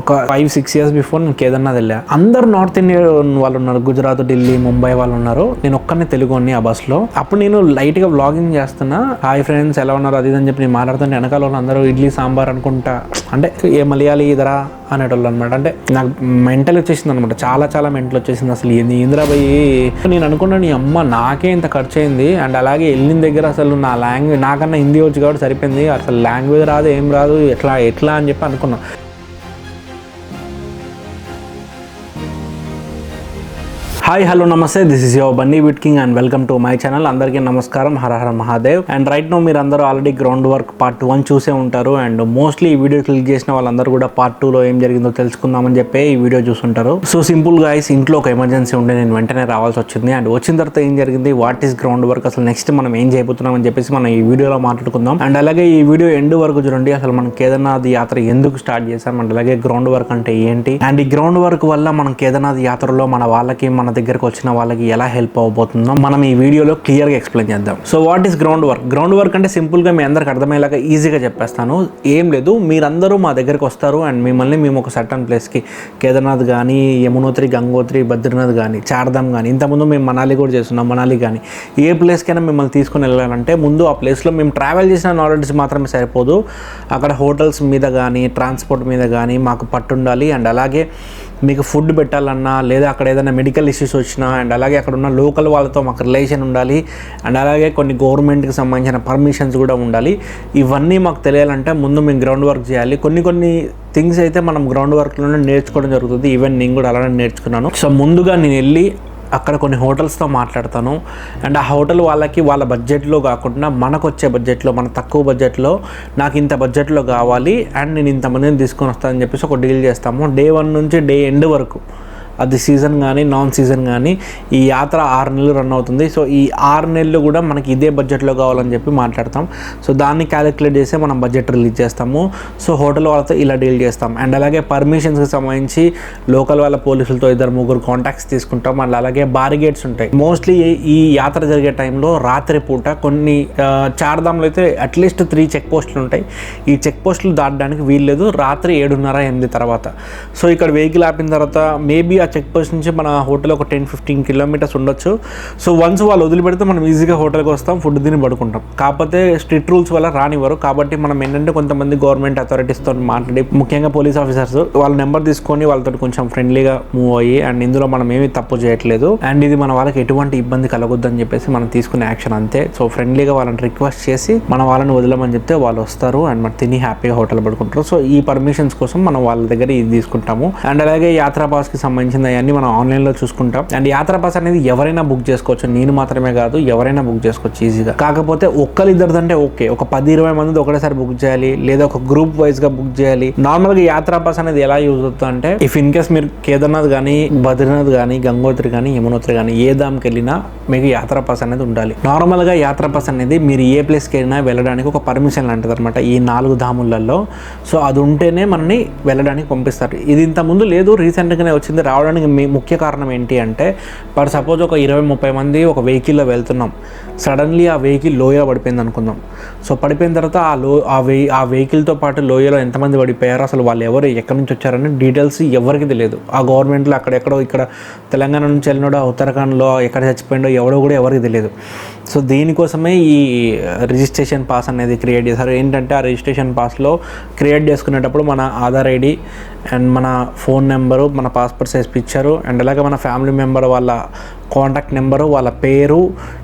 ఒక five six years before నేను కేదార్నాథ్ వెళ్ళా అందరు నార్త్ ఇండియన్ వాళ్ళు ఉన్నారు గుజరాత్ ఢిల్లీ ముంబై వాళ్ళు ఉన్నారు. నేను ఒక్కనే తెలుగు అని ఆ బస్సులో అప్పుడు నేను లైట్గా వ్లాగింగ్ చేస్తున్నా. హాయ్ ఫ్రెండ్స్ ఎలా ఉన్నారు? అది ఇది అని చెప్పి నేను మాట్లాడుతుంటే వెనకాల వాళ్ళు అందరూ ఇడ్లీ సాంబార్ అనుకుంటా. అంటే ఏ మలయాళీ ఇదరా అనేటోళ్ళు అనమాట అంటే నాకు మెంటల్ వచ్చేసింది అనమాట చాలా చాలా మెంటల్ వచ్చేసింది అసలు. ఏంది ఇందిరా నేను అనుకున్నాను నీ అమ్మ నాకే ఇంత ఖర్చు అయింది అండ్ అలాగే వెళ్ళిన దగ్గర అసలు నా లాంగ్వేజ్ నాకన్నా హిందీ వచ్చి కాబట్టి సరిపోయింది. అసలు లాంగ్వేజ్ రాదు ఏం రాదు ఎట్లా ఎట్లా అని చెప్పి అనుకున్నాను హాయ్ హలో నమస్తే this is your Bunny wit king and welcome to my channel అందరికీ నమస్కారం. Hara Hara Mahadev. And right no మీరు అందరూ already ground work part one చూసే ఉంటారు. అండ్ మోస్ట్లీ ఈ వీడియో క్లిక్ చేసిన వాళ్ళందరూ కూడా పార్ట్ టూలో ఏం జరిగిందో తెలుసుకుందామని చెప్పి ఈ వీడియో చూసుంటారు సో సింపుల్గా ఇంట్లో ఒక ఎమర్జెన్సీ ఉండే నేను వెంటనే రావాల్సి వచ్చింది. అండ్ వచ్చిన తర్వాత ఏం జరిగింది? వాట్ ఈస్ గ్రౌండ్ వర్క్ అసలు నెక్స్ట్ మనం ఏం చేయబోతున్నాం అని చెప్పేసి మనం ఈ వీడియోలో మాట్లాడుకుందాం. అండ్ అలాగే ఈ వీడియో ఎండ్ వరకు చూడండి. అసలు మనం కేదార్నాథ్ యాత్ర ఎందుకు స్టార్ట్ చేసాం అండ్ అలాగే గ్రౌండ్ వర్క్ అంటే ఏంటి? అండ్ ఈ గ్రౌండ్ వర్క్ వల్ల మనం కేదార్నాథ్ యాత్రలో మన వాళ్ళకి మన దగ్గరకు వచ్చిన వాళ్ళకి ఎలా హెల్ప్ అవబోతుందో మనం ఈ వీడియోలో క్లియర్గా ఎక్స్ప్లెయిన్ చేద్దాం. So what is ground work ground work అంటే సింపుల్గా మీ అందరికి అర్థమయ్యేలాగా ఈజీగా చెప్పేస్తాను. ఏం లేదు మీరందరూ మా దగ్గరకు వస్తారు అండ్ మిమ్మల్ని మేము ఒక సర్టన్ ప్లేస్కి కేదార్నాథ్ కానీ యమునోత్రి గంగోత్రి బద్రీనాథ్ కానీ చార్ధామ్ కానీ ఇంతకుముందు మేము మనాలి కూడా చేస్తున్నాం మనాలి కానీ ఏ ప్లేస్కైనా మిమ్మల్ని తీసుకుని వెళ్ళాలంటే ముందు ఆ ప్లేస్లో మేము ట్రావెల్ చేసిన నాలెడ్జ్ మాత్రమే సరిపోదు. అక్కడ హోటల్స్ మీద కానీ ట్రాన్స్పోర్ట్ మీద కానీ మాకు పట్టుండాలి అండ్ అలాగే మీకు ఫుడ్ పెట్టాలన్నా లేదా అక్కడ ఏదైనా మెడికల్ ఇష్యూస్ వచ్చినా అండ్ అలాగే అక్కడ ఉన్న లోకల్ వాళ్ళతో మాకు రిలేషన్ ఉండాలి అండ్ అలాగే కొన్ని గవర్నమెంట్కి సంబంధించిన పర్మిషన్స్ కూడా ఉండాలి. ఇవన్నీ మాకు తెలియాలంటే ముందు మేము గ్రౌండ్ వర్క్ చేయాలి. కొన్ని కొన్ని థింగ్స్ అయితే మనం గ్రౌండ్ వర్క్లోనే నేర్చుకోవడం జరుగుతుంది. ఈవెన్ నేను కూడా అలానే నేర్చుకున్నాను. సో ముందుగా నేను వెళ్ళి అక్కడ కొన్ని హోటల్స్తో మాట్లాడతాను. అండ్ ఆ హోటల్ వాళ్ళకి వాళ్ళ బడ్జెట్లో కాకుండా మనకు వచ్చే బడ్జెట్లో మన తక్కువ బడ్జెట్లో నాకు ఇంత బడ్జెట్లో కావాలి అండ్ నేను ఇంతమందిని తీసుకొని వస్తానని చెప్పేసి ఒక డీల్ చేస్తాము. డే వన్ నుంచి డే ఎండ్ వరకు. అది సీజన్ కానీ నాన్ సీజన్ కానీ ఈ యాత్ర ఆరు నెలలు రన్ అవుతుంది. సో ఈ ఆరు నెలలు కూడా మనకి ఇదే బడ్జెట్లో కావాలని చెప్పి మాట్లాడతాం. సో దాన్ని క్యాలిక్యులేట్ చేస్తే మనం బడ్జెట్ రిలీజ్ చేస్తాము. సో హోటల్ వాళ్ళతో ఇలా డీల్ చేస్తాం. అండ్ అలాగే పర్మిషన్స్కి సంబంధించి లోకల్ వాళ్ళ పోలీసులతో ఇద్దరు ముగ్గురు కాంటాక్ట్స్ తీసుకుంటాం. అండ్ అలాగే బారిగేట్స్ ఉంటాయి. మోస్ట్లీ ఈ యాత్ర జరిగే టైంలో రాత్రి పూట కొన్ని ఆ, చార్ధామ్లో అయితే అట్లీస్ట్ త్రీ చెక్ పోస్టులు ఉంటాయి. ఈ చెక్ పోస్టులు దాటడానికి వీల్లేదు. రాత్రి ఏడున్నర ఎనిమిది తర్వాత. సో ఇక్కడ వెహికల్ ఆపిన తర్వాత మేబీ ఆ చెక్ పోస్ట్ నుంచి మన హోటల్ ఒక టెన్ ఫిఫ్టీన్ కిలోమీటర్స్ ఉండొచ్చు. సో వన్స్ వాళ్ళు వదిలిపెడితే మనం ఈజీగా హోటల్కి వస్తాం ఫుడ్ తిని పడుకుంటాం. కాకపోతే స్ట్రిక్ట్ రూల్స్ వల్ల రానివ్వరు. కాబట్టి మనం ఏంటంటే కొంతమంది గవర్నమెంట్ అథారిటీస్తో మాట్లాడి ముఖ్యంగా పోలీస్ ఆఫీసర్స్ వాళ్ళ నెంబర్ తీసుకొని వాళ్ళతో కొంచెం ఫ్రెండ్లీగా మూవ్ అయ్యి అండ్ ఇందులో మనం ఏమీ తప్పు చేయట్లేదు. అండ్ ఇది మన వాళ్ళకి ఎటువంటి ఇబ్బంది కలగొద్దని చెప్పేసి మనం తీసుకునే యాక్షన్ అంతే. సో ఫ్రెండ్లీగా వాళ్ళని రిక్వెస్ట్ చేసి మన వాళ్ళని వదలమని చెప్తే వాళ్ళు వస్తారు అండ్ మనం తిని హ్యాపీగా హోటల్ పడుకుంటారు. సో ఈ పర్మిషన్స్ కోసం మనం వాళ్ళ దగ్గర ఇది తీసుకుంటాము. అండ్ అలాగే యాత్రా పాస్కి సంబంధించి సంబంధించిన అవన్నీ మనం ఆన్లైన్లో చూసుకుంటాం. అండ్ యాత్రా బస్ అనేది ఎవరైనా బుక్ చేసుకోవచ్చు. నేను మాత్రమే కాదు ఎవరైనా బుక్ చేసుకోవచ్చు ఈజీగా. కాకపోతే ఒక్కరిద్దరిది అంటే ఓకే. ఒక పది ఇరవై మంది ఒకటేసారి బుక్ చేయాలి లేదా ఒక గ్రూప్ వైజ్గా బుక్ చేయాలి. నార్మల్గా యాత్ర యాత్రా అనేది ఎలా యూజ్ అవుతుంది అంటే ఇఫ్ ఇన్ కేస్ మీరు కేదార్నాథ్ కానీ బద్రీనాథ్ కానీ గంగోత్రి కానీ యమునోత్రి కానీ ఏ దామ్కి వెళ్ళినా మీకు యాత్రా పాస్ అనేది ఉండాలి. నార్మల్గా యాత్ర యాత్రా పాస్ అనేది మీరు ఏ ప్లేస్కి వెళ్ళినా వెళ్ళడానికి ఒక పర్మిషన్ లాంటిది అనమాట ఈ నాలుగు ధాములలో. సో అది ఉంటేనే మనని వెళ్ళడానికి పంపిస్తారు. ఇది ఇంత ముందు లేదు రీసెంట్గానే వచ్చింది రావడం రావడానికి మీ ముఖ్య కారణం ఏంటి అంటే ఫర్ సపోజ్ ఒక ఇరవై ముప్పై మంది ఒక వెహికల్లో వెళ్తున్నాం. సడన్లీ ఆ వెహికల్ లోయ పడిపోయింది అనుకుందాం. సో పడిపోయిన తర్వాత ఆ లో ఆ వెహి ఆ వెహికల్తో పాటు లోయలో ఎంతమంది పడిపోయారో అసలు వాళ్ళు ఎవరు ఎక్కడి నుంచి వచ్చారని డీటెయిల్స్ ఎవరికి తెలియదు. ఆ గవర్నమెంట్లో అక్కడెక్కడో ఇక్కడ తెలంగాణ నుంచి వెళ్ళినాడో ఉత్తరాఖండ్లో ఎక్కడ చచ్చిపోయిండో ఎవడో కూడా ఎవరికి తెలియదు. సో దీనికోసమే ఈ రిజిస్ట్రేషన్ పాస్ అనేది క్రియేట్ చేశారు. ఏంటంటే ఆ రిజిస్ట్రేషన్ పాస్లో క్రియేట్ చేసుకునేటప్పుడు మన ఆధార్ ఐడి అండ్ మన ఫోన్ నెంబరు మన పాస్పోర్ట్ సైజ్ పిక్చరు అండ్ అలాగే మన ఫ్యామిలీ మెంబర్ వాళ్ళ కాంటాక్ట్ నెంబరు వాళ్ళ పేరు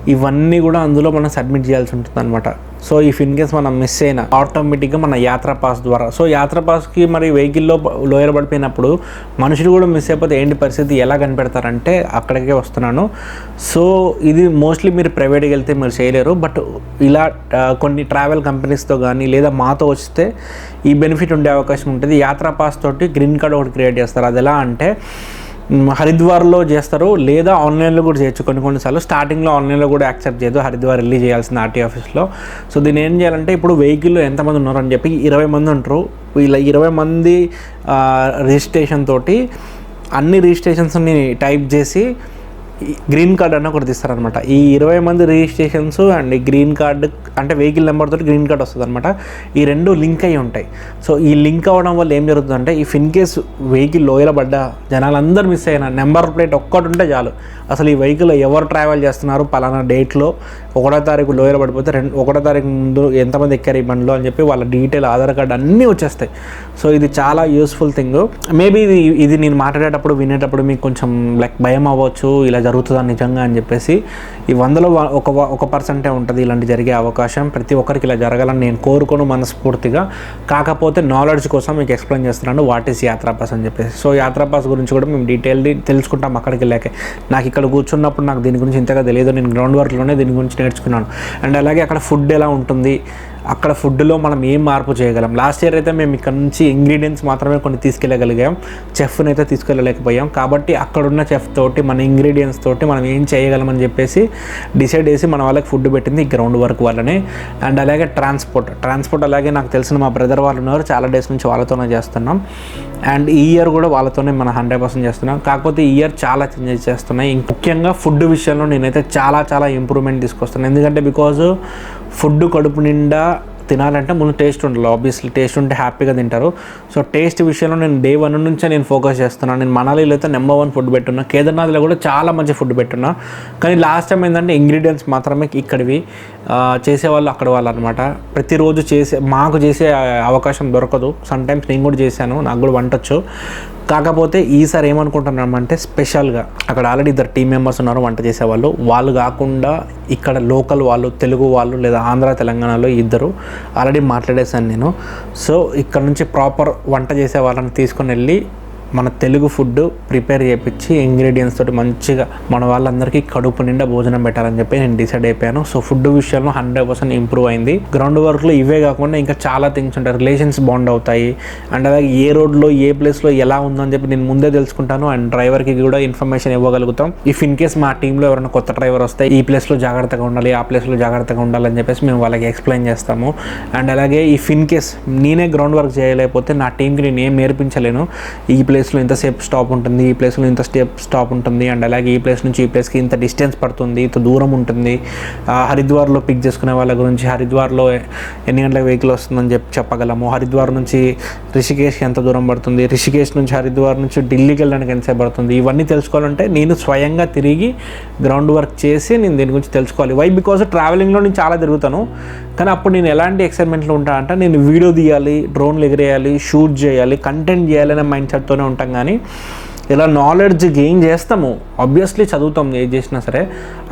ఇవన్నీ కూడా అందులో మనం సబ్మిట్ చేయాల్సి ఉంటుంది అనమాట సో ఇఫ్ ఇన్ కేస్ మనం మిస్ అయినా ఆటోమేటిక్గా మన యాత్రా పాస్ ద్వారా. సో యాత్రా పాస్కి మరి వెహికల్లో లోయర్ పడిపోయినప్పుడు మనుషులు కూడా మిస్ అయిపోతే ఏంటి పరిస్థితి ఎలా కనిపెడతారంటే అక్కడికే వస్తున్నాను. సో ఇది మోస్ట్లీ మీరు ప్రైవేట్కి వెళ్తే మీరు చేయలేరు. బట్ ఇలా కొన్ని ట్రావెల్ కంపెనీస్తో కానీ లేదా మాతో వస్తే ఈ బెనిఫిట్ ఉండే అవకాశం ఉంటుంది. యాత్రా పాస్ తోటి గ్రీన్ కార్డ్ ఒకటి క్రియేట్ చేస్తారు. అది ఎలా అంటే హరిద్వార్లో చేస్తారు లేదా ఆన్లైన్లో కూడా చేయొచ్చు. కొన్ని కొన్నిసార్లు స్టార్టింగ్లో ఆన్లైన్లో కూడా యాక్సెప్ట్ చేయదు హరిద్వార్ వెళ్ళి చేయాల్సిన ఆర్టీ ఆఫీస్లో. సో దీన్ని ఏం చేయాలంటే ఇప్పుడు వెహికల్లో ఎంతమంది ఉన్నారు అని చెప్పి ఇరవై మంది ఉంటారు. వీళ్ళ ఇరవై మంది రిజిస్ట్రేషన్ తోటి అన్ని రిజిస్ట్రేషన్స్ని టైప్ చేసి గ్రీన్ కార్డ్ అన్న ఒకటి తీస్తారనమాట ఈ ఇరవై మంది రిజిస్ట్రేషన్స్ అండ్ ఈ గ్రీన్ కార్డ్ అంటే వెహికల్ నెంబర్ తోటి గ్రీన్ కార్డ్ వస్తుంది అనమాట ఈ రెండు లింక్ అయి ఉంటాయి. సో ఈ లింక్ అవ్వడం వల్ల ఏం జరుగుతుందంటే ఇఫ్ ఇన్ కేస్ వెహికల్ లోయల పడ్డ జనాలందరూ మిస్ అయిన నెంబర్ ప్లేట్ ఒక్కటి ఉంటే చాలు. అసలు ఈ వెహికల్ ఎవరు ట్రావెల్ చేస్తున్నారు పలానా డేట్లో? ఒకటో తారీఖు లోయలో పడిపోతే రెండు ఒకటో తారీఖు ముందు ఎంతమంది ఎక్కారు ఈ బండిలో అని చెప్పి వాళ్ళ డీటెయిల్ ఆధార్ కార్డ్ అన్నీ వచ్చేస్తాయి. సో ఇది చాలా యూస్ఫుల్ థింగ్ మేబీ ఇది ఇది నేను మాట్లాడేటప్పుడు వినేటప్పుడు మీకు కొంచెం లైక్ భయం అవ్వచ్చు ఇలా జరుగుతుందా నిజంగా అని చెప్పేసి. ఈ వందలో ఒక ఒక పర్సెంటే ఉంటుంది ఇలాంటి జరిగే అవకాశం. ప్రతి ఒక్కరికి ఇలా జరగాలని నేను కోరుకోను మనస్ఫూర్తిగా. కాకపోతే నాలెడ్జ్ కోసం మీకు ఎక్స్ప్లెయిన్ చేస్తున్నాను వాట్ ఈస్ యాత్రా పాస్ అని చెప్పేసి. సో యాత్రా పాస్ గురించి కూడా మేము డీటెయిల్ తెలుసుకుంటాం అక్కడికి వెళ్ళాక. నాకు ఇక్కడ కూర్చున్నప్పుడు నాకు దీని గురించి ఇంతగా తెలియదు. నేను గ్రౌండ్ వర్క్లోనే దీని గురించి నేర్చుకున్నాను. అండ్ అలాగే అక్కడ ఫుడ్ ఎలా ఉంటుంది? అక్కడ ఫుడ్లో మనం ఏం మార్పు చేయగలం? లాస్ట్ ఇయర్ అయితే మేము ఇక్కడ నుంచి ఇంగ్రీడియంట్స్ మాత్రమే కొన్ని తీసుకెళ్ళగలిగాం. చెఫ్ని అయితే తీసుకెళ్ళలేకపోయాం. కాబట్టి అక్కడున్న చెఫ్ తోటి మన ఇంగ్రీడియంట్స్ తోటి మనం ఏం చేయగలమని చెప్పేసి డిసైడ్ చేసి మన వాళ్ళకి ఫుడ్ పెట్టింది ఈ గ్రౌండ్ వర్క్ వల్లనే. అండ్ అలాగే ట్రాన్స్పోర్ట్. ట్రాన్స్పోర్ట్ అలాగే నాకు తెలిసిన మా బ్రదర్ వాళ్ళు ఉన్నారు. చాలా డేస్ నుంచి వాళ్ళతోనే చేస్తున్నాం. అండ్ ఈ ఇయర్ కూడా వాళ్ళతోనే మనం హండ్రెడ్ పర్సెంట్ చేస్తున్నాం. కాకపోతే ఈ ఇయర్ చాలా చేంజెస్ చేస్తున్నాయి. ఇంక ముఖ్యంగా ఫుడ్ విషయంలో నేనైతే చాలా చాలా ఇంప్రూవ్మెంట్ తీసుకొస్తాను ఎందుకంటే బికాజ్ ఫుడ్ కడుపు నిండా తినాలంటే ముందు టేస్ట్ ఉండాలి. ఆబ్వియస్లీ టేస్ట్ ఉంటే హ్యాపీగా తింటారు. సో టేస్ట్ విషయంలో నేను డే వన్ నుంచే నేను ఫోకస్ చేస్తున్నాను నేను మనాలిలో అయితే నెంబర్ వన్ ఫుడ్ పెట్టున్నా. కేదార్నాథ్లో కూడా చాలా మంచి ఫుడ్ పెట్టున్నా. కానీ లాస్ట్ టైం ఏంటంటే ఇంగ్రీడియంట్స్ మాత్రమే ఇక్కడివి. చేసేవాళ్ళు అక్కడ వాళ్ళు అనమాట ప్రతిరోజు చేసే మాకు చేసే అవకాశం దొరకదు. సమ్ టైమ్స్ నేను కూడా చేశాను. నాకు కూడా వంటొచ్చు. కాకపోతే ఈసారి ఏమనుకుంటున్నామంటే స్పెషల్గా అక్కడ ఆల్రెడీ ఇద్దరు టీం మెంబర్స్ ఉన్నారు వంట చేసేవాళ్ళు. వాళ్ళు కాకుండా ఇక్కడ లోకల్ వాళ్ళు తెలుగు వాళ్ళు లేదా ఆంధ్ర తెలంగాణలో ఇద్దరు. ఆల్రెడీ మాట్లాడేశాను నేను. సో ఇక్కడ నుంచి ప్రాపర్ వంట చేసే వాళ్ళని తీసుకుని వెళ్ళి మన తెలుగు ఫుడ్ ప్రిపేర్ చేయించి ఇంగ్రీడియంట్స్ తోటి మంచిగా మన వాళ్ళందరికీ కడుపు నిండా భోజనం పెట్టాలని చెప్పి నేను డిసైడ్ అయిపోయాను. సో ఫుడ్ విషయంలో హండ్రెడ్ పర్సెంట్ ఇంప్రూవ్ అయింది. గ్రౌండ్ వర్క్లో ఇవే కాకుండా ఇంకా చాలా థింగ్స్ ఉంటాయి. రిలేషన్స్ బాండ్ అవుతాయి. అండ్ అలాగే ఏ రోడ్లో ఏ ప్లేస్లో ఎలా ఉందని చెప్పి నేను ముందే తెలుసుకుంటాను. అండ్ డ్రైవర్కి కూడా ఇన్ఫర్మేషన్ ఇవ్వగలుగుతాం. ఇఫ్ ఇన్ కేస్ మా టీంలో ఎవరైనా కొత్త డ్రైవర్ వస్తే ఈ ప్లేస్లో జాగ్రత్తగా ఉండాలి ఆ ప్లేస్లో జాగ్రత్తగా ఉండాలని చెప్పేసి మేము వాళ్ళకి ఎక్స్ప్లెయిన్ చేస్తాము. అండ్ అలాగే ఇఫ్ ఇన్ కేస్ నేనే గ్రౌండ్ వర్క్ చేయలేకపోతే నా టీంకి నేను ఏం నేర్పించలేను. ఈ ప్లేస్ ప్లేస్లో ఇంతసేపు స్టాప్ ఉంటుంది ఈ ప్లేస్లో ఇంత స్టేప్ స్టాప్ ఉంటుంది అండ్ అలాగే ఈ ప్లేస్ నుంచి ఈ ప్లేస్కి ఇంత డిస్టెన్స్ పడుతుంది ఇంత దూరం ఉంటుంది. హరిద్వార్లో పిక్ చేసుకునే వాళ్ళ గురించి హరిద్వార్లో ఎన్ని గంటలకు వెహికల్ వస్తుందని చెప్పి చెప్పగలము? హరిద్వార్ నుంచి రిషికేష్ ఎంత దూరం పడుతుంది? రిషికేష్ నుంచి హరిద్వార్ నుంచి ఢిల్లీకి వెళ్ళడానికి ఎంతసేపు పడుతుంది? ఇవన్నీ తెలుసుకోవాలంటే నేను స్వయంగా తిరిగి గ్రౌండ్ వర్క్ చేసి నేను దీని గురించి తెలుసుకోవాలి. వై బికాజ్ ట్రావెలింగ్లో నేను చాలా తిరుగుతాను. కానీ అప్పుడు నేను ఎలాంటి ఎక్సైట్మెంట్లో ఉంటా అంటే నేను వీడియో తీయాలి డ్రోన్లు ఎగిరేయాలి షూట్ చేయాలి కంటెంట్ చేయాలి అనే మైండ్ సెట్తోనే ఉంటాం కానీ ఇలా నాలెడ్జ్ గెయిన్ చేస్తాము. ఆబ్వియస్లీ చదువుతాం ఏది చేసినా సరే.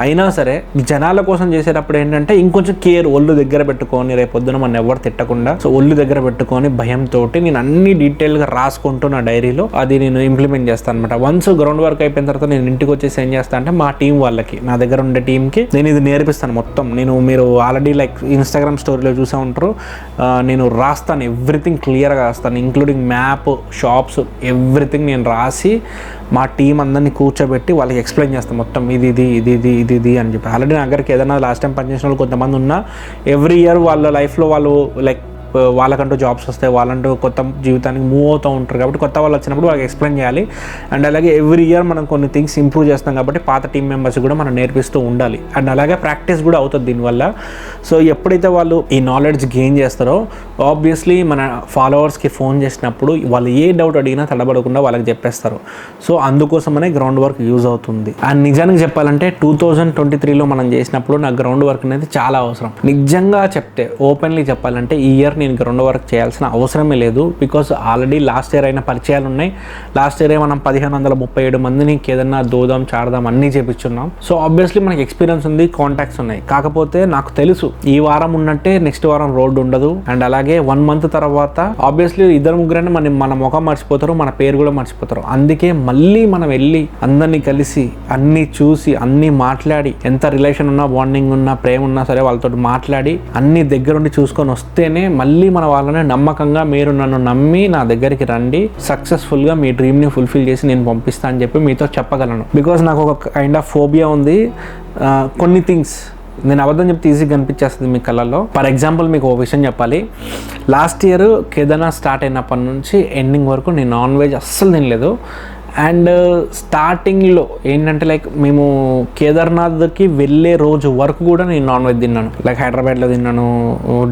అయినా సరే జనాల కోసం చేసేటప్పుడు ఏంటంటే ఇంకొంచెం కేర్ ఒళ్ళు దగ్గర పెట్టుకొని రేపొద్దున మన ఎవరు తిట్టకుండా సో ఒళ్ళు దగ్గర పెట్టుకొని భయంతో నేను అన్ని డీటెయిల్గా రాసుకుంటూ నా డైరీలో అది నేను ఇంప్లిమెంట్ చేస్తాను అనమాట వన్స్ గ్రౌండ్ వర్క్ అయిపోయిన తర్వాత నేను ఇంటికి వచ్చేసి ఏం చేస్తాను అంటే మా టీం వాళ్ళకి నా దగ్గర ఉండే టీంకి నేను ఇది నేర్పిస్తాను మొత్తం. నేను మీరు ఆల్రెడీ లైక్ ఇన్స్టాగ్రామ్ స్టోరీలో చూసే ఉంటారు. నేను రాస్తాను ఎవ్రీథింగ్ క్లియర్గా రాస్తాను ఇంక్లూడింగ్ మ్యాప్ షాప్స్ ఎవ్రీథింగ్ నేను రాసి మా టీం అందరినీ కూర్చోబెట్టి వాళ్ళకి ఎక్స్ప్లెయిన్ చేస్తాం. మొత్తం ఇది ఇది ఇది ఇది ఇది ఇది అని చెప్పి. ఆల్రెడీ నా దగ్గరికి ఏదైనా లాస్ట్ టైం పనిచేసిన వాళ్ళు కొంతమంది ఉన్నా ఎవ్రీ ఇయర్ వాళ్ళ లైఫ్లో వాళ్ళు లైక్ వాళ్ళకంటూ జాబ్స్ వస్తాయి వాళ్ళంటూ కొత్త జీవితానికి మూవ్ అవుతూ ఉంటారు కాబట్టి కొత్త వాళ్ళు వచ్చినప్పుడు వాళ్ళకి ఎక్స్ప్లెయిన్ చేయాలి. అండ్ అలాగే ఎవ్రీ ఇయర్ మనం కొన్ని థింగ్స్ ఇంప్రూవ్ చేస్తాం కాబట్టి పాత టీం మెంబర్స్ కూడా మనం నేర్పిస్తూ ఉండాలి. అండ్ అలాగే ప్రాక్టీస్ కూడా అవుతుంది దీనివల్ల. సో ఎప్పుడైతే వాళ్ళు ఈ నాలెడ్జ్ గెయిన్ చేస్తారో ఆబ్వియస్లీ మన ఫాలోవర్స్కి ఫోన్ చేసినప్పుడు వాళ్ళు ఏ డౌట్ అడిగినా తడబడకుండా వాళ్ళకి చెప్పేస్తారు. సో అందుకోసమనే గ్రౌండ్ వర్క్ యూజ్ అవుతుంది. అండ్ నిజానికి చెప్పాలంటే టూ థౌజండ్ ట్వంటీ త్రీలో మనం చేసినప్పుడు నాకు గ్రౌండ్ వర్క్ అనేది చాలా అవసరం. నిజంగా చెప్తే ఓపెన్లీ చెప్పాలంటే ఈ ఇయర్ నేను గ్రౌండ్ వర్క్ చేయాల్సిన అవసరమే లేదు. బికాస్ ఆల్రెడీ లాస్ట్ ఇయర్ అయిన పరిచయాలు ఉన్నాయి లాస్ట్ ఇయర్ మనం పదిహేను వందల ముప్పై ఏడు మందిని ఏదన్నా దూదాం చాడదాం అన్నీ చేపించున్నాం. సో ఆబ్వియస్లీ మనకి ఎక్స్పీరియన్స్ ఉంది కాంటాక్ట్స్ ఉన్నాయి. కాకపోతే నాకు తెలుసు ఈ వారం ఉన్నట్టే నెక్స్ట్ వారం రోడ్డు ఉండదు. అండ్ అలాగే వన్ మంత్ తర్వాత ఆబ్వియస్లీ ఇద్దరు ముగ్గురని మన మన ముఖం మర్చిపోతారు మన పేరు కూడా మర్చిపోతారు. అందుకే మళ్ళీ మనం వెళ్ళి అందరినీ కలిసి అన్నీ చూసి అన్నీ మాట్లాడి ఎంత రిలేషన్ ఉన్నా బాండింగ్ ఉన్నా ప్రేమ ఉన్నా సరే వాళ్ళతో మాట్లాడి అన్ని దగ్గరుండి చూసుకొని వస్తేనే మళ్ళీ మళ్ళీ మన వాళ్ళని నమ్మకంగా మీరు నన్ను నమ్మి నా దగ్గరికి రండి సక్సెస్ఫుల్గా మీ డ్రీమ్ని ఫుల్ఫిల్ చేసి నేను పంపిస్తా అని చెప్పి మీతో చెప్పగలను. బికాజ్ నాకు ఒక కైండ్ ఆఫ్ ఫోబియా ఉంది. కొన్ని థింగ్స్ నేను అబద్ధం చెప్తే ఈజీగా కనిపించేస్తుంది మీ కళ్ళల్లో. ఫర్ ఎగ్జాంపుల్ మీకు ఒక విషయం చెప్పాలి. లాస్ట్ ఇయర్ కేదార్నాథ్ స్టార్ట్ అయినప్పటి నుంచి ఎండింగ్ వరకు నేను నాన్ వెజ్ అస్సలు తినలేదు. అండ్ స్టార్టింగ్లో ఏంటంటే లైక్ మేము కేదార్నాథ్కి వెళ్ళే రోజు వరకు కూడా నేను నాన్ వెజ్ తిన్నాను. లైక్ హైదరాబాద్లో తిన్నాను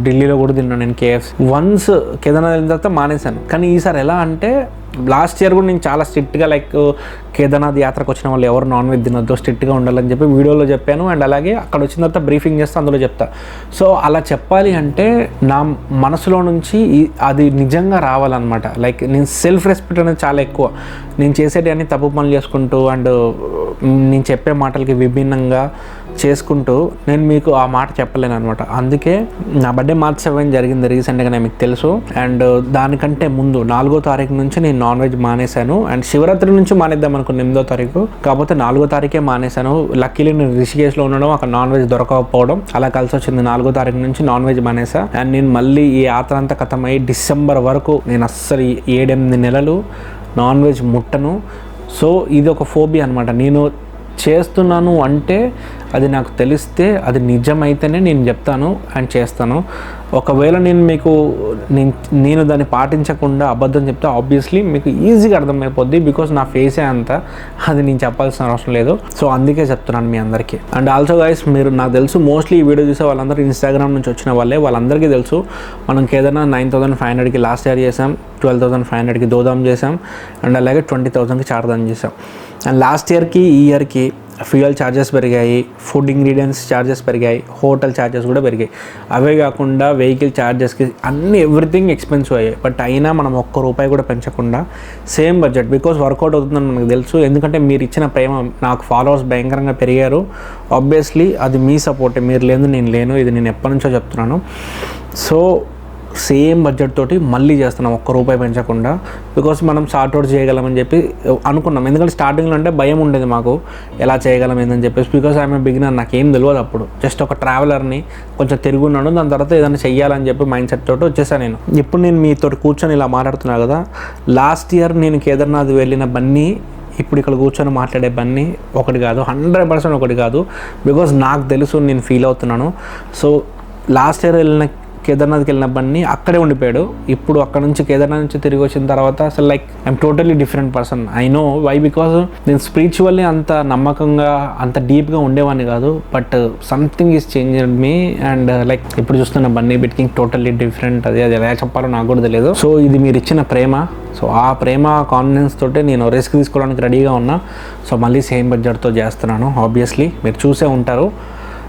ఢిల్లీలో కూడా తిన్నాను నేను కేఎఫ్ వన్స్ కేదార్నాథ్ వెళ్ళిన తర్వాత మానేశాను. కానీ ఈసారి ఎలా అంటే లాస్ట్ ఇయర్ కూడా నేను చాలా స్ట్రిక్ట్గా లైక్ కేదార్నాథ్ యాత్రకు వచ్చిన వాళ్ళు ఎవరు నాన్ వెజ్ తినొద్దు స్ట్రిక్ట్గా ఉండాలని చెప్పి వీడియోలో చెప్పాను. అండ్ అలాగే అక్కడ వచ్చిన తర్వాత బ్రీఫింగ్ చేస్తే అందులో చెప్తా. సో అలా చెప్పాలి అంటే నా మనసులో నుంచి అది నిజంగా రావాలన్నమాట. లైక్ నేను సెల్ఫ్ రెస్పెక్ట్ అనేది చాలా ఎక్కువ. నేను చేసేటి అన్ని తప్పు పనులు చేసుకుంటూ అండ్ నేను చెప్పే మాటలకి విభిన్నంగా చేసుకుంటూ నేను మీకు ఆ మాట చెప్పలేను అనమాట అందుకే నా బర్త్డే మార్చ్ సెవెన్ జరిగింది నేను మీకు తెలుసు. అండ్ uh, దానికంటే ముందు నాలుగో తారీఖు నుంచి నేను నాన్ వెజ్ మానేశాను. అండ్ శివరాత్రి నుంచి మానేద్దాం అనుకున్న ఎనిమిదో తారీఖు. కాకపోతే నాలుగో తారీఖే మానేశాను. లక్కీలీ నేను రిషికేష్లో ఉండడం అక్కడ నాన్ వెజ్ దొరకకపోవడం అలా కలిసి వచ్చింది. నాలుగో తారీఖు నుంచి నాన్ వెజ్ మానేసా అండ్ నేను మళ్ళీ ఈ యాత్ర అంతా కథమై డిసెంబర్ వరకు నేను అస్సలు ఏడెనిమిది నెలలు నాన్ వెజ్ ముట్టను. సో ఇది ఒక ఫోబియా అనమాట నేను చేస్తున్నాను అంటే అది నాకు తెలిస్తే అది నిజమైతేనే నేను చెప్తాను అండ్ చేస్తాను. ఒకవేళ నేను మీకు నేను నేను దాన్ని పాటించకుండా అబద్ధం చెప్తే ఆబ్వియస్లీ మీకు ఈజీగా అర్థమైపోద్ది బికాస్ నా ఫేసే అంత అది నేను చెప్పాల్సిన అవసరం లేదు. సో అందుకే చెప్తున్నాను మీ అందరికీ. అండ్ ఆల్సో గైస్ మీరు నాకు తెలుసు మోస్ట్లీ ఈ వీడియో చూసే వాళ్ళందరూ ఇన్స్టాగ్రామ్ నుంచి వచ్చిన వాళ్ళే. వాళ్ళందరికీ తెలుసు మనం ఏదైనా నైన్ థౌసండ్ ఫైవ్ హండ్రెడ్కి లాస్ట్ ఇయర్ చేసాం ట్వెల్వ్ థౌసండ్ ఫైవ్ హండ్రెడ్కి దోదాం చేసాం అండ్ అలాగే ట్వంటీ థౌసండ్కి చార్దాం చేసాం అండ్ లాస్ట్ ఇయర్కి ఈ ఇయర్కి ఫ్యూయల్ ఛార్జెస్ పెరిగాయి ఫుడ్ ఇంగ్రీడియంట్స్ ఛార్జెస్ పెరిగాయి హోటల్ ఛార్జెస్ కూడా పెరిగాయి. అవే కాకుండా వెహికల్ ఛార్జెస్కి అన్ని ఎవ్రీథింగ్ ఎక్స్పెన్సివ్ అయ్యాయి. బట్ అయినా మనం ఒక్క రూపాయి కూడా పెంచకుండా సేమ్ బడ్జెట్ బికాస్ వర్కౌట్ అవుతుందని మనకు తెలుసు. ఎందుకంటే మీరు ఇచ్చిన ప్రేమ నాకు ఫాలోవర్స్ భయంకరంగా పెరిగారు. ఆబ్వియస్లీ అది మీ సపోర్టే మీరు లేదు నేను లేను. ఇది నేను ఎప్పటి నుంచో చెప్తున్నాను. సో సేమ్ బడ్జెట్ తోటి మళ్ళీ చేస్తున్నాం ఒక్క రూపాయి పెంచకుండా. బికాస్ మనం షార్ట్ అవుట్ చేయగలమని చెప్పి అనుకున్నాం. ఎందుకంటే స్టార్టింగ్లో అంటే భయం ఉండేది మాకు. ఎలా చేయగలం ఏందని చెప్పేసి. బికాస్ ఐఎమ్ బిగినర్ నాకేం తెలియదు అప్పుడు. జస్ట్ ఒక ట్రావెలర్ని కొంచెం తిరుగున్నాను దాని తర్వాత ఏదైనా చెయ్యాలని చెప్పి మైండ్ సెట్ తోటి వచ్చేసాను నేను. ఇప్పుడు నేను మీతో కూర్చొని ఇలా మాట్లాడుతున్నా కదా లాస్ట్ ఇయర్ నేను కేదార్నాథ్ వెళ్ళిన బన్నీ ఇప్పుడు ఇక్కడ కూర్చొని మాట్లాడే బన్నీ ఒకటి కాదు హండ్రెడ్ పర్సెంట్ ఒకటి కాదు. బికాజ్ నాకు తెలుసు నేను ఫీల్ అవుతున్నాను. సో లాస్ట్ ఇయర్ వెళ్ళిన కేదార్నాథ్కి వెళ్ళిన అక్కడే ఉండిపోయాడు. ఇప్పుడు అక్కడ నుంచి కేదార్నాథ్ నుంచి తిరిగి వచ్చిన తర్వాత అసలు like I'm totally different person I know why because నేను స్పిరిచువల్లీ అంత నమ్మకంగా అంత డీప్గా ఉండేవాడిని కాదు. But something is change me and like ఇప్పుడు చూస్తున్న బన్నీ బిట్కింగ్ టోటల్లీ డిఫరెంట్ అది అది ఎలా చెప్పాలో నాకు కూడా తెలియదు. సో ఇది మీరు ఇచ్చిన ప్రేమ. సో ఆ ప్రేమ కాన్ఫిడెన్స్ తోటే నేను రిస్క్ తీసుకోవడానికి రెడీగా ఉన్నా. సో మళ్ళీ సేమ్ బడ్జెట్తో చేస్తున్నాను ఆబ్వియస్లీ మీరు చూసే ఉంటారు.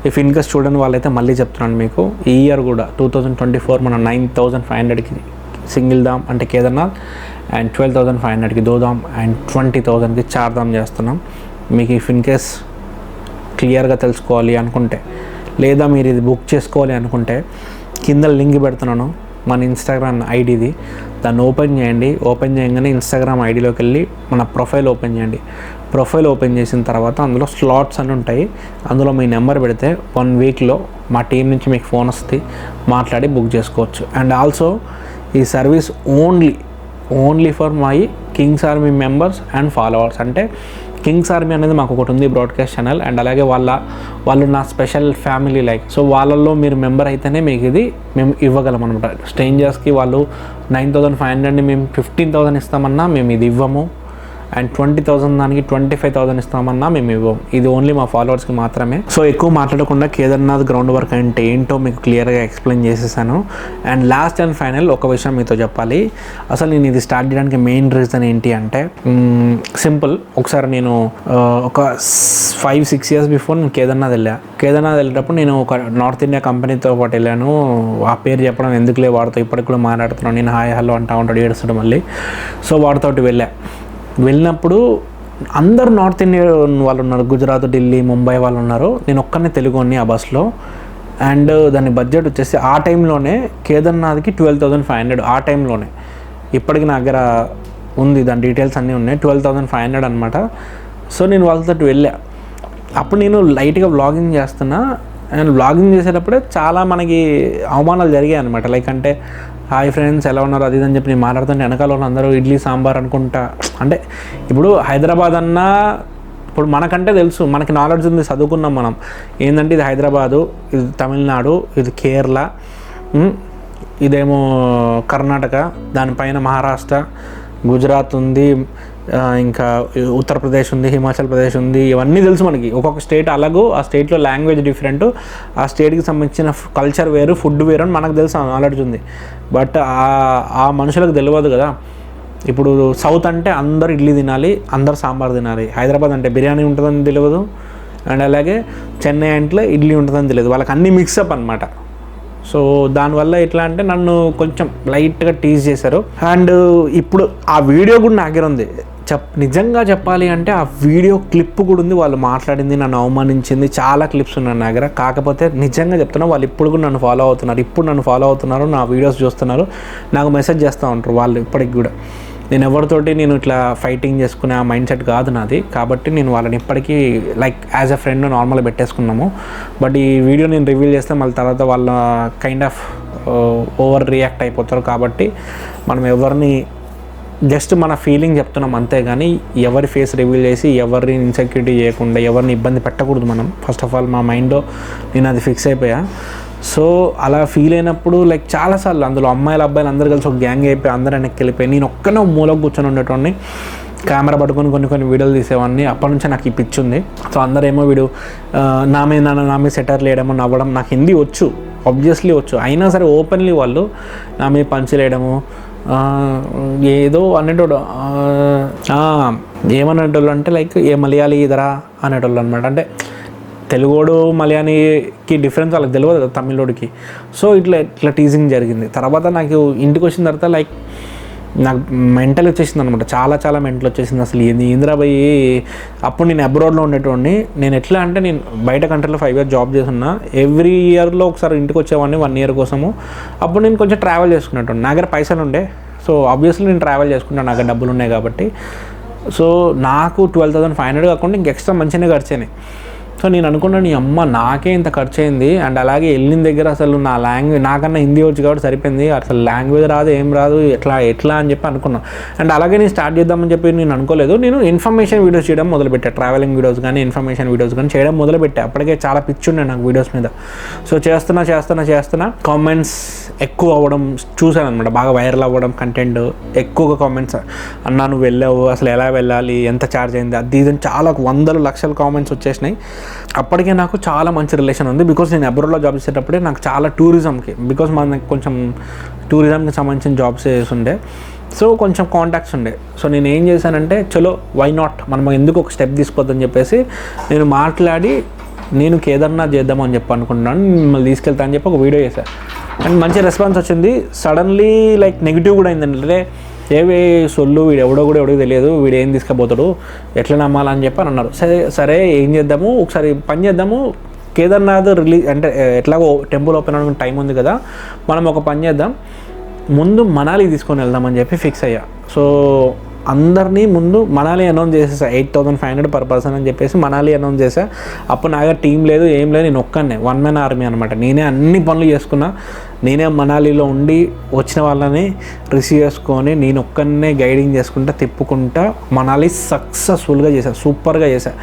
ఇఫ్ ఇన్కస్ చూడని వాళ్ళైతే మళ్ళీ చెప్తున్నాను మీకు ఈ ఇయర్ కూడా టూ థౌజండ్ ట్వంటీ ఫోర్ మనం నైన్ థౌజండ్ ఫైవ్ హండ్రెడ్కి సింగిల్ దామ్ అంటే Kedarnath and twelve thousand five హండ్రెడ్కి దోదాం అండ్ ట్వంటీ థౌజండ్కి చార్ దామ్ చేస్తున్నాం. మీకు ఇఫ్ ఇన్ కేస్ క్లియర్గా తెలుసుకోవాలి అనుకుంటే లేదా మీరు ఇది బుక్ చేసుకోవాలి అనుకుంటే కింద లింక్ పెడుతున్నాను. మన ఇన్స్టాగ్రామ్ ఐడిది దాన్ని ఓపెన్ చేయండి. ఓపెన్ చేయగానే ఇన్స్టాగ్రామ్ ఐడిలోకి వెళ్ళి మన ప్రొఫైల్ ఓపెన్ చేయండి. ప్రొఫైల్ ఓపెన్ చేసిన తర్వాత అందులో స్లాట్స్ అని ఉంటాయి. అందులో మీ నెంబర్ పెడితే వన్ వీక్లో మా టీం నుంచి మీకు ఫోన్ వస్తుంది. మాట్లాడి బుక్ చేసుకోవచ్చు. అండ్ ఆల్సో ఈ service only only for my kings army members and followers అంటే కింగ్స్ ఆర్మీ అనేది మాకు ఒకటి ఉంది బ్రాడ్కాస్ట్ ఛానల్ అండ్ అలాగే వాళ్ళ వాళ్ళు నా స్పెషల్ ఫ్యామిలీ లైక్. సో వాళ్ళల్లో మీరు మెంబర్ అయితేనే మీకు ఇది మేము ఇవ్వగలం అనమాట స్ట్రేంజర్స్కి వాళ్ళు నైన్ థౌసండ్ ఫైవ్ హండ్రెడ్ని మేము ఫిఫ్టీన్ థౌసండ్ ఇస్తామన్నా మేము ఇది ఇవ్వము. అండ్ ట్వంటీ థౌసండ్ దానికి ట్వంటీ ఫైవ్ థౌసండ్ ఇస్తామన్నా మేము ఇవ్వం. ఇది ఓన్లీ మా ఫాలోవర్స్కి మాత్రమే. సో ఎక్కువ మాట్లాడకుండా కేదార్నాథ్ గ్రౌండ్ వర్క్ అంటే ఏంటో మీకు క్లియర్గా ఎక్స్ప్లెయిన్ చేసేసాను. అండ్ లాస్ట్ అండ్ ఫైనల్ ఒక విషయం మీతో చెప్పాలి. అసలు నేను ఇది స్టార్ట్ చేయడానికి మెయిన్ రీజన్ ఏంటి అంటే సింపుల్ ఒకసారి నేను ఒక ఫైవ్ సిక్స్ ఇయర్స్ బిఫోర్ నేను కేదార్నాథ్ వెళ్ళా. కేదార్నాథ్ వెళ్ళేటప్పుడు నేను ఒక నార్త్ ఇండియా కంపెనీతో పాటు వెళ్ళాను. ఆ పేరు చెప్పడం ఎందుకులే వాడితో ఇప్పటికి కూడా మాట్లాడుతున్నాను. నేను హాయ్ హలో అంటా ఉంటాడు ఏడుస్తాడు మళ్ళీ. సో వాడితోటి వెళ్ళా. వెళ్ళినప్పుడు అందరు నార్త్ ఇండియన్ వాళ్ళు ఉన్నారు. గుజరాత్ ఢిల్లీ ముంబై వాళ్ళు ఉన్నారు. నేను ఒక్కనే తెలుగు ఆ బస్లో అండ్ దాని బడ్జెట్ వచ్చేసి ఆ టైంలోనే కేదార్నాథ్కి ట్వెల్వ్ థౌసండ్ ఫైవ్ హండ్రెడ్ ఆ టైంలోనే. ఇప్పటికి నా దగ్గర ఉంది. దాని డీటెయిల్స్ అన్నీ ఉన్నాయి. ట్వెల్వ్ థౌసండ్ ఫైవ్ హండ్రెడ్ అనమాట సో నేను వాళ్ళతో వెళ్ళా. అప్పుడు నేను లైట్గా వ్లాగింగ్ చేస్తున్నా. అండ్ వ్లాగింగ్ చేసేటప్పుడే చాలా మనకి అవమానాలు జరిగాయి అనమాట లైక్ అంటే హాయ్ ఫ్రెండ్స్ ఎలా ఉన్నారు? అది ఇది అని చెప్పి నేను మాట్లాడుతుంటే వెనకాల వాళ్ళు అందరూ ఇడ్లీ సాంబార్ అనుకుంటా. అంటే ఇప్పుడు హైదరాబాద్ అన్నా ఇప్పుడు మనకంటే తెలుసు మనకి నాలెడ్జ్ ఉంది చదువుకున్నాం మనం. ఏంటంటే ఇది హైదరాబాదు ఇది తమిళనాడు ఇది కేరళ ఇదేమో కర్ణాటక దానిపైన మహారాష్ట్ర గుజరాత్ ఉంది ఇంకా ఉత్తరప్రదేశ్ ఉంది హిమాచల్ ప్రదేశ్ ఉంది ఇవన్నీ తెలుసు మనకి. ఒక్కొక్క స్టేట్ అలాగూ ఆ స్టేట్లో లాంగ్వేజ్ డిఫరెంట్. ఆ స్టేట్కి సంబంధించిన కల్చర్ వేరు ఫుడ్ వేరు అని మనకు తెలుసు నాలెడ్జ్ ఉంది. బట్ ఆ- ఆ మనుషులకు తెలియదు కదా. ఇప్పుడు సౌత్ అంటే అందరు ఇడ్లీ తినాలి అందరు సాంబార్ తినాలి. హైదరాబాద్ అంటే బిర్యానీ ఉంటుందని తెలియదు. అండ్ అలాగే చెన్నై అంటే ఇడ్లీ ఉంటుందని తెలియదు. వాళ్ళకి అన్ని మిక్సప్ అనమాట సో దానివల్ల ఎట్లా అంటే నన్ను కొంచెం లైట్గా టీజ్ చేశారు. అండ్ ఇప్పుడు ఆ వీడియో కూడా నా దగ్గర ఉంది. చెప్ నిజంగా చెప్పాలి అంటే ఆ వీడియో క్లిప్ కూడా ఉంది. వాళ్ళు మాట్లాడింది నన్ను అవమానించింది. చాలా క్లిప్స్ ఉన్నాయి నా దగ్గర. కాకపోతే నిజంగా చెప్తున్నా వాళ్ళు ఇప్పుడు కూడా నన్ను ఫాలో అవుతున్నారు. ఇప్పుడు నన్ను ఫాలో అవుతున్నారు నా వీడియోస్ చూస్తున్నారు. నాకు మెసేజ్ చేస్తూ ఉంటారు వాళ్ళు ఇప్పటికి కూడా. నేను ఎవరితోటి నేను ఇట్లా ఫైటింగ్ చేసుకునే ఆ మైండ్ సెట్ కాదు నాది. కాబట్టి నేను వాళ్ళని ఇప్పటికీ లైక్ యాజ్ అ ఫ్రెండ్ నార్మల్గా పెట్టేసుకున్నాము. బట్ ఈ వీడియో నేను రివీల్ చేస్తే మళ్ళీ తర్వాత వాళ్ళ కైండ్ ఆఫ్ ఓవర్ రియాక్ట్ అయిపోతారు. కాబట్టి మనం ఎవరిని జస్ట్ మన ఫీలింగ్ చెప్తున్నాం అంతే కానీ ఎవరి ఫేస్ రివీల్ చేసి ఎవరిని ఇన్సెక్యూరిటీ చేయకుండా ఎవరిని ఇబ్బంది పెట్టకూడదు మనం. ఫస్ట్ ఆఫ్ ఆల్ మా మైండ్లో నేను అది ఫిక్స్ అయిపోయా. సో అలా ఫీల్ అయినప్పుడు లైక్ చాలాసార్లు అందులో అమ్మాయిలు అబ్బాయిలు అందరూ కలిసి ఒక గ్యాంగ్ అయిపోయి అందరూ వెనక్కి వెళ్ళిపోయి నేను ఒక్కనే మూల మూలకు కూర్చొని ఉండేటోడిని. కెమెరా పట్టుకొని కొన్ని కొన్ని వీడియోలు తీసేవాడిని. అప్పటి నుంచి నాకు ఈ పిచ్చి ఉంది. సో అందరేమో వీడు ఆ, నా మీద నా మీద సెటర్ లేయడము నవ్వడం నాకు హిందీ వచ్చు ఆబ్వియస్లీ వచ్చు. అయినా సరే ఓపెన్లీ వాళ్ళు నా మీద పంచలేయడము ఏదో అనేటోడు ఏమనేటోళ్ళు అంటే లైక్ ఏ మలయాళీ ఇదరా అనేటోళ్ళు అనమాట అంటే తెలుగోడు మలయాళీకి డిఫరెన్స్ వాళ్ళకి తెలియదు కదా తమిళోడికి. సో ఇట్లా ఇట్లా టీజింగ్ జరిగింది. తర్వాత నాకు ఇంటికి వచ్చిన తర్వాత లైక్ నాకు మెంటల్ వచ్చేసింది అనమాట చాలా చాలా మెంటల్ వచ్చేసింది అసలు. ఏంది ఇందిరాబాయి అప్పుడు నేను అబ్రాడ్లో ఉండేటోడిని. నేను ఎట్లా అంటే నేను బయట కంట్రీలో ఫైవ్ ఇయర్స్ జాబ్ చేస్తున్నా. ఎవ్రీ ఇయర్లో ఒకసారి ఇంటికి వచ్చేవాడిని వన్ ఇయర్ కోసము. అప్పుడు నేను కొంచెం ట్రావెల్ చేసుకునేటోడిని. నా దగ్గర పైసలు ఉండే. సో ఆబ్వియస్లీ నేను ట్రావెల్ చేసుకుంటాను నా డబ్బులు ఉన్నాయి కాబట్టి. సో నాకు ట్వెల్వ్ థౌసండ్ ఫైవ్ హండ్రెడ్ కాకుండా ఇంక ఎక్స్ట్రా మంచిగానే ఖర్చు అయినాయి. సో నేను అనుకున్నాను నీ అమ్మ నాకే ఇంత ఖర్చు అయింది అండ్ అలాగే వెళ్ళిన దగ్గర అసలు నా లాంగ్వేజ్ నాకన్నా హిందీ వచ్చి కాబట్టి సరిపోయింది. అసలు లాంగ్వేజ్ రాదు ఏం రాదు ఎట్లా ఎట్లా అని చెప్పి అనుకున్నాను అండ్ అలాగే నేను స్టార్ట్ చేద్దామని చెప్పి నేను అనుకోలేదు. నేను ఇన్ఫర్మేషన్ వీడియోస్ చేయడం మొదలుపెట్టా. ట్రావెలింగ్ వీడియోస్ కానీ ఇన్ఫర్మేషన్ వీడియోస్ కానీ చేయడం మొదలుపెట్టా. అప్పటికే చాలా పిచ్చి ఉండే నాకు వీడియోస్ మీద. సో చేస్తున్నా చేస్తున్నా చేస్తున్నా కామెంట్స్ ఎక్కువ అవ్వడం చూశాను అనమాట బాగా వైరల్ అవ్వడం కంటెంట్ ఎక్కువగా కామెంట్స్ అన్నా నువ్వు వెళ్ళావు అసలు ఎలా వెళ్ళాలి ఎంత ఛార్జ్ అయింది? అది ఇది చాలా వందలు లక్షల కామెంట్స్ వచ్చేసినాయి. అప్పటికే నాకు చాలా మంచి రిలేషన్ ఉంది. బికాస్ నేను అబ్రోడ్లో జాబ్ చేసేటప్పుడే నాకు చాలా టూరిజంకి బికాస్ మనకి కొంచెం టూరిజంకి సంబంధించిన జాబ్స్ చేస్తుండే. సో కొంచెం కాంటాక్ట్స్ ఉండే. సో నేను ఏం చేశానంటే చలో వై నాట్ మనం ఎందుకు ఒక స్టెప్ తీసుకోవద్దని చెప్పేసి నేను మాట్లాడి నేను కేదార్నాథ్ చేద్దామని చెప్పి అనుకుంటున్నాను మిమ్మల్ని తీసుకెళ్తా అని చెప్పి ఒక వీడియో చేశాను అండ్ మంచి రెస్పాన్స్ వచ్చింది. సడన్లీ లైక్ నెగిటివ్ కూడా అయిందండి అంటే ఏవే సొల్లు వీడు ఎవడో కూడా ఎవడో తెలియదు వీడు ఏం తీసుకుపోతాడు ఎట్లా నమ్మాలని చెప్పి అని అన్నారు. సరే సరే ఏం చేద్దాము? ఒకసారి పని చేద్దాము. కేదార్నాథ్ రిలీజ్ అంటే ఎట్లాగో టెంపుల్ ఓపెన్ అవడానికి టైం ఉంది కదా మనం ఒక పని చేద్దాం. ముందు మనాలి తీసుకొని వెళ్దామని చెప్పి ఫిక్స్ అయ్యా. సో అందరినీ ముందు మనాలి అనౌన్స్ చేసేసా. Eight thousand five hundred per per అని చెప్పేసి మనాలి అనౌన్స్ చేసా. అప్పుడు నా టీం లేదు ఏం లేదు నేను ఒక్కనే వన్ మ్యాన్ ఆర్మీ అనమాట నేనే అన్ని పనులు చేసుకున్నా. నేనే మనాలిలో ఉండి వచ్చిన వాళ్ళని రిసీవ్ చేసుకొని నేను ఒక్కనే గైడింగ్ చేసుకుంటా తిప్పుకుంటా మనాలి సక్సెస్ఫుల్గా చేశాను సూపర్గా చేశాను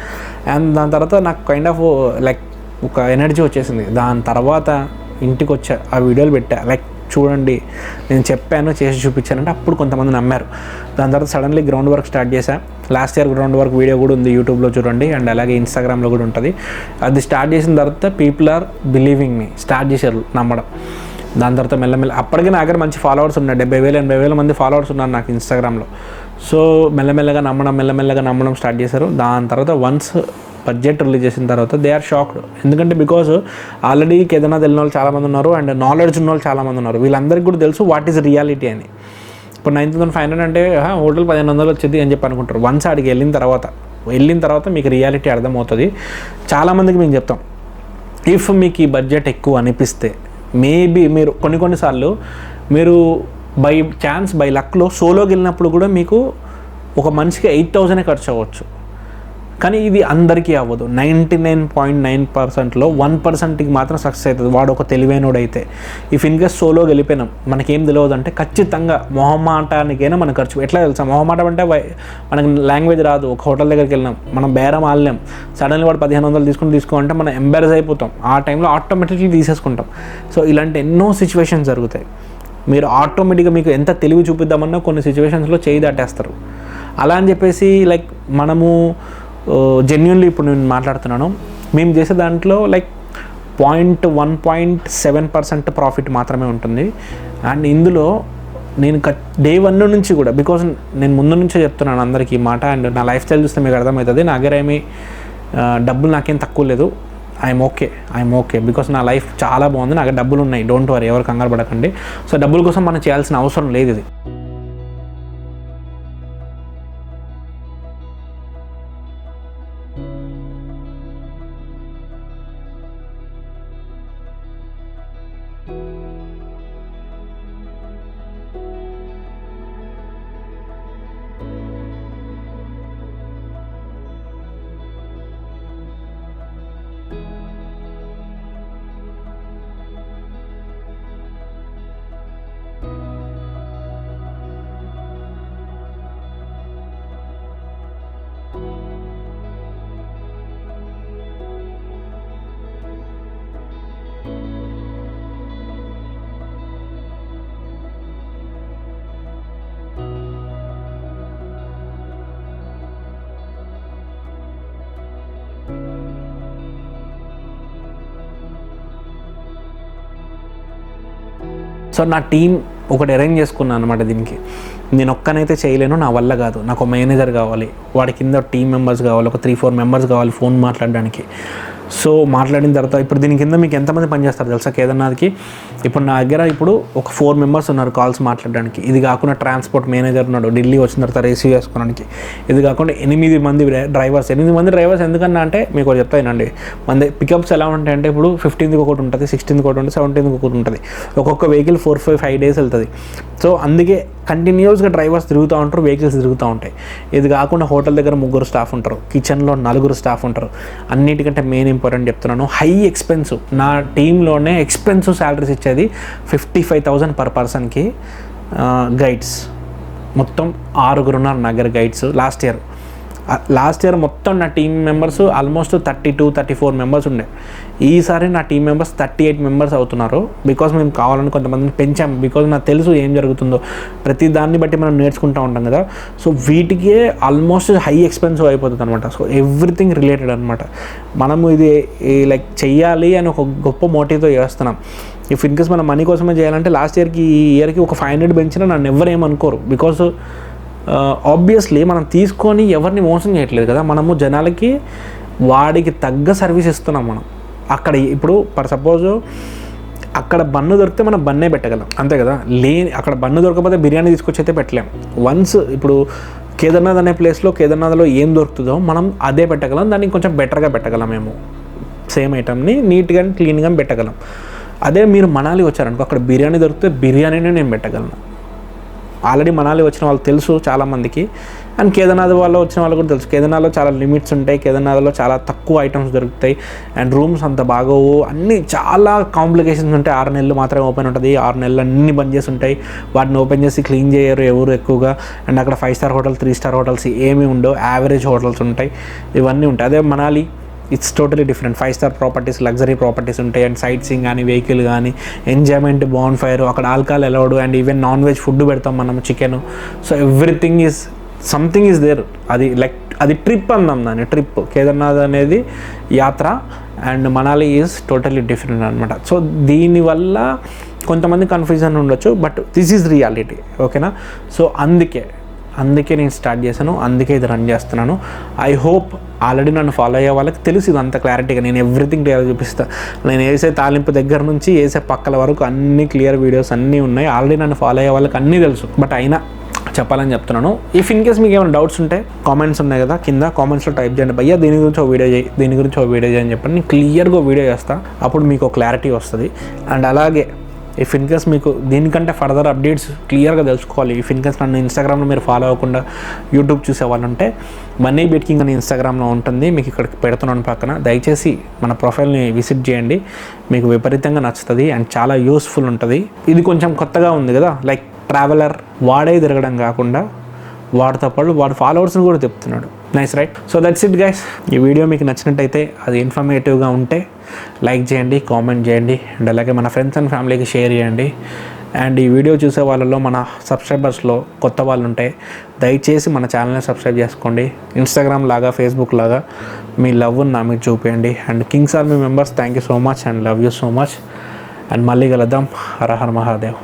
అండ్ దాని తర్వాత నాకు కైండ్ ఆఫ్ లైక్ ఒక ఎనర్జీ వచ్చేసింది. దాని తర్వాత ఇంటికి వచ్చా ఆ వీడియోలు పెట్టా. లైక్ చూడండి నేను చెప్పాను చేసి చూపించానంటే అప్పుడు కొంతమంది నమ్మారు. దాని తర్వాత సడన్లీ గ్రౌండ్ వర్క్ స్టార్ట్ చేశా. Last year ground work video కూడా ఉంది యూట్యూబ్లో చూడండి అండ్ అలాగే ఇన్స్టాగ్రామ్లో కూడా ఉంటుంది. అది స్టార్ట్ చేసిన తర్వాత people are believing me start చేశారు నమ్మడం. దాని తర్వాత మెల్లమెల్ల అప్పటికే నా దగ్గర మంచి ఫాలోవర్స్ ఉన్నాయి. డెబ్బై వేలు ఎనభై వేల మంది ఫాలోవర్స్ ఉన్నారు నాకు ఇన్స్టాగ్రామ్లో సో మెల్లమెల్లగా నమ్మడం మెల్లమెల్లగా నమ్మడం స్టార్ట్ చేశారు. దాని తర్వాత వన్స్ బడ్జెట్ రిలీజ్ చేసిన తర్వాత దే ఆర్ షాక్డ్ ఎందుకంటే బికాజ్ ఆల్రెడీ ఏదైనా తెలియని వాళ్ళు చాలామంది ఉన్నారు అండ్ నాలెడ్జ్ ఉన్న వాళ్ళు చాలామంది ఉన్నారు. వీళ్ళందరికీ కూడా తెలుసు వాట్ ఈస్ రియాలిటీ అని. ఇప్పుడు నైన్ థౌసండ్ ఫైవ్ హండ్రెడ్ అంటే హోటల్ పదిహేను వందలు వచ్చింది అని చెప్పి అనుకుంటారు. వన్స్ ఆడికి వెళ్ళిన తర్వాత వెళ్ళిన తర్వాత మీకు రియాలిటీ అర్థమవుతుంది. చాలామందికి మేము చెప్తాం. ఇఫ్ మీకు ఈ బడ్జెట్ ఎక్కువ అనిపిస్తే మేబీ మీరు కొన్ని కొన్నిసార్లు మీరు బై ఛాన్స్ బై లక్లో సోలోకి వెళ్ళినప్పుడు కూడా మీకు ఒక మనిషికి ఎయిట్ థౌజండ్ ఖర్చు అవ్వచ్చు. కానీ ఇది అందరికీ అవ్వదు. నైంటీ నైన్ పాయింట్ నైన్ పర్సెంట్లో వన్ పర్సెంట్కి మాత్రం సక్సెస్ అవుతుంది. వాడు ఒక తెలివైనోడైతే. ఇఫ్ ఇన్కేస్ సోలో గెలిపోయినాం మనకేం తెలియదు అంటే ఖచ్చితంగా మొహమాటానికైనా మన ఖర్చు. ఎట్లా తెలుసా? మొహమాటం అంటే మనకి లాంగ్వేజ్ రాదు. ఒక హోటల్ దగ్గరికి వెళ్ళినాం. మనం బేరం ఆడలేం సడన్లీ వాడు పదిహేను వందలు తీసుకుని తీసుకో అంటే మనం ఎంబారస్ అయిపోతాం. ఆ టైంలో ఆటోమేటిక్లీ తీసేసుకుంటాం. సో ఇలాంటి ఎన్నో సిచ్యువేషన్స్ జరుగుతాయి. మీరు ఆటోమేటిక్గా మీకు ఎంత తెలివి చూపిద్దామన్నా కొన్ని సిచ్యువేషన్స్లో చేయి దాటేస్తారు. అలా అని చెప్పేసి లైక్ మనము జెన్యున్లీ ఇప్పుడు నేను మాట్లాడుతున్నాను. మేము చేసే దాంట్లో like point one point seven percent profit మాత్రమే ఉంటుంది. అండ్ ఇందులో నేను డే వన్ నుంచి కూడా బికాజ్ నేను ముందు నుంచే చెప్తున్నాను అందరికీ ఈ మాట అండ్ నా లైఫ్ స్టైల్ చూస్తే మీకు అర్థమవుతుంది. నా దగ్గర ఏమి డబ్బులు నాకేం తక్కువ లేదు. I'm okay I'm okay because నా లైఫ్ చాలా బాగుంది. నాకు డబ్బులు ఉన్నాయి. డోంట్ వరీ ఎవరు కంగారు పడకండి. సో డబ్బుల కోసం మనం చేయాల్సిన అవసరం లేదు ఇది. సో నా టీం ఒకటి అరేంజ్ చేసుకున్నాను అనమాట దీనికి. నేను ఒక్కనైతే చేయలేను నా వల్ల కాదు. నాకు ఒక మేనేజర్ కావాలి వాడి కింద టీం మెంబర్స్ కావాలి ఒక త్రీ ఫోర్ మెంబర్స్ కావాలి ఫోన్ మాట్లాడడానికి. సో మాట్లాడిన తర్వాత ఇప్పుడు దీని కింద మీకు ఎంతమంది పనిచేస్తారు తెలుసా కేదార్నాథ్కి? ఇప్పుడు నా దగ్గర ఇప్పుడు ఒక ఫోర్ మెంబర్స్ ఉన్నారు కాల్స్ మాట్లాడడానికి. ఇది కాకుండా ట్రాన్స్పోర్ట్ మేనేజర్ ఉన్నాడు ఢిల్లీ వచ్చిన తర్వాత రిసీవ్ చేసుకోవడానికి ఇది కాకుండా ఎనిమిది మంది డ్రైవర్స్ ఎనిమిది మంది డ్రైవర్స్ ఎందుకన్నా అంటే మీకు ఒకటి చెప్తానండి మన పికప్స్ ఎలా ఉంటాయి అంటే ఇప్పుడు ఫిఫ్టీన్త్ ఒకటి ఉంటుంది సిక్స్టీన్త్ ఒకటి ఉంటుంది సెవెంటీన్త్ ఒకటి ఉంటుంది. ఒక్కొక్క vehicle four five five days వెళ్తుంది. సో అందుకే కంటిన్యూస్ కంటిన్యూస్గా డ్రైవర్స్ తిరుగుతూ ఉంటారు వెహికల్స్ తిరుగుతూ ఉంటాయి. ఇది కాకుండా హోటల్ దగ్గర ముగ్గురు స్టాఫ్ ఉంటారు కిచెన్లో నలుగురు స్టాఫ్ ఉంటారు. అన్నిటికంటే మెయిన్ ఇంపార్టెంట్ చెప్తున్నాను హై ఎక్స్పెన్సివ్ నా టీంలోనే ఎక్స్పెన్సివ్ శాలరీస్ ఇచ్చేది ఫిఫ్టీ ఫైవ్ థౌజండ్ పర్ పర్సన్కి గైడ్స్. మొత్తం ఆరుగురున్నారు నగర guides last year. Last year మొత్తం నా team members almost thirty two thirty four members ఉండే. ఈసారి నా team members thirty eight members అవుతున్నారు. బికాస్ మేము కావాలని కొంతమందిని పెంచాం. బికాజ్ నాకు తెలుసు ఏం జరుగుతుందో. ప్రతి దాన్ని బట్టి మనం నేర్చుకుంటూ ఉంటాం కదా. సో వీటికే ఆల్మోస్ట్ హై ఎక్స్పెన్సివ్ అయిపోతుంది అనమాట సో ఎవ్రీథింగ్ రిలేటెడ్ అనమాట మనము ఇది లైక్ చెయ్యాలి అని ఒక గొప్ప మోటివ్తో చేస్తున్నాం. ఇఫ్ ఇన్కేస్ మనం మనీ కోసమే చేయాలంటే లాస్ట్ ఇయర్కి ఈ ఇయర్కి ఒక ఫైవ్ హండ్రెడ్ పెంచినా నన్ను ఎవరు ఏమనుకోరు. బికాస్ ఆబ్వియస్లీ మనం తీసుకొని ఎవరిని మోసం చేయట్లేదు కదా మనము జనాలకి వాడికి తగ్గ సర్వీస్ ఇస్తున్నాం మనం. అక్కడ ఇప్పుడు ఫర్ సపోజ్ అక్కడ బన్ను దొరికితే మనం బన్నే పెట్టగలం అంతే కదా? లేని అక్కడ బన్ను దొరకకపోతే బిర్యానీ తీసుకొచ్చి అయితే పెట్టలేం. వన్స్ ఇప్పుడు కేదార్నాథ్ అనే ప్లేస్లో కేదార్నాథ్లో ఏం దొరుకుతుందో మనం అదే పెట్టగలం దాన్ని కొంచెం బెటర్గా పెట్టగలం మేము. సేమ్ ఐటమ్ని నీట్గా క్లీన్గా పెట్టగలం. అదే మీరు మనాలి వచ్చారనుకో అక్కడ బిర్యానీ దొరికితే బిర్యానీని నేను పెట్టగలను. ఆల్రెడీ మనాలి వచ్చిన వాళ్ళు తెలుసు చాలామందికి. అండ్ కేదార్నాథ్ వాళ్ళు వచ్చిన వాళ్ళు కూడా తెలుసు. కేదార్నాథ్లో చాలా లిమిట్స్ ఉంటాయి. కేదార్నాథ్లో చాలా తక్కువ ఐటమ్స్ దొరుకుతాయి. అండ్ రూమ్స్ అంత బాగోవు. అన్నీ చాలా కాంప్లికేషన్స్ ఉంటాయి. ఆరు నెలలు మాత్రమే ఓపెన్ ఉంటుంది. ఆరు నెలలు అన్ని బంద్ చేసి ఉంటాయి. వాటిని ఓపెన్ చేసి క్లీన్ చేయరు ఎవరు ఎక్కువగా. అండ్ అక్కడ five star hotel three star hotels ఏమీ ఉండవు. యావరేజ్ హోటల్స్ ఉంటాయి. ఇవన్నీ ఉంటాయి. అదే Manali it's totally different five star properties luxury properties ఉంటాయి. అండ్ సైట్ సీయింగ్ కానీ వెహికల్ కానీ ఎంజాయ్మెంట్ బాన్ ఫైర్ అక్కడ alcohol allowed and even non veg food పెడతాం మనం chicken so everything is something is there అది లైక్ అది trip అందాం దాన్ని ట్రిప్ కేదార్నాథ్ అనేది యాత్ర and Manali is totally different అనమాట సో దీనివల్ల కొంతమంది కన్ఫ్యూజన్ ఉండొచ్చు బట్ దిస్ ఈజ్ రియాలిటీ ఓకేనా సో అందుకే అందుకే నేను స్టార్ట్ చేశాను అందుకే ఇది రన్ చేస్తున్నాను. ఐ హోప్ ఆల్రెడీ నన్ను ఫాలో అయ్యే వాళ్ళకి తెలుసు ఇది అంత క్లారిటీగా. నేను ఎవ్రీథింగ్ క్లియర్ చూపిస్తాను నేను వేసే తాలింపు దగ్గర నుంచి వేసే పక్కల వరకు అన్ని క్లియర్ వీడియోస్ అన్నీ ఉన్నాయి. ఆల్రెడీ నన్ను ఫాలో అయ్యే వాళ్ళకి అన్నీ తెలుసు. బట్ అయినా చెప్పాలని చెప్తున్నాను. ఇఫ్ ఇన్ కేస్ మీకు ఏమైనా డౌట్స్ ఉంటే కామెంట్స్ ఉన్నాయి కదా కింద కామెంట్స్లో టైప్ చేయండి. భయ్యా దీని గురించి ఒక వీడియో చేయి దీని గురించి ఒక వీడియో చేయని చెప్పండి నేను క్లియర్గా వీడియో చేస్తాను అప్పుడు మీకు క్లారిటీ వస్తుంది. అండ్ అలాగే ఇఫ్ ఇన్ కేస్ మీకు దీనికంటే ఫర్దర్ అప్డేట్స్ క్లియర్గా తెలుసుకోవాలి. ఇఫ్ ఇన్ కేస్ నన్ను ఇన్స్టాగ్రామ్లో మీరు ఫాలో అవ్వకుండా యూట్యూబ్ చూసే వాళ్ళు ఉంటే మనీ బెట్కింగ్ అని ఇన్స్టాగ్రామ్లో ఉంటుంది. మీకు ఇక్కడ పెడుతున్నాను పక్కన. దయచేసి మన ప్రొఫైల్ని విజిట్ చేయండి. మీకు విపరీతంగా నచ్చుతుంది అండ్ చాలా యూస్ఫుల్ ఉంటుంది. ఇది కొంచెం కొత్తగా ఉంది కదా. లైక్ ట్రావెలర్ వాడే తిరగడం కాకుండా వాడితో పాటు వాడి ఫాలోవర్స్ని కూడా చెప్తున్నాడు nice right so that's it guys ఈ వీడియో మీకు నచ్చినట్టయితే అది ఇన్ఫర్మేటివ్గా ఉంటే లైక్ చేయండి కామెంట్ చేయండి అండ్ అలాగే మన ఫ్రెండ్స్ అండ్ ఫ్యామిలీకి షేర్ చేయండి. అండ్ ఈ వీడియో చూసే వాళ్ళలో మన సబ్స్క్రైబర్స్లో కొత్త వాళ్ళు ఉంటే దయచేసి మన ఛానల్ని సబ్స్క్రైబ్ చేసుకోండి. ఇన్స్టాగ్రామ్ లాగా ఫేస్బుక్ లాగా మీ లవ్ నా మీకు చూపించండి and kings army members thank you so much and love you so much and మళ్ళీ కలుద్దాం. హర హర మహాదేవ్.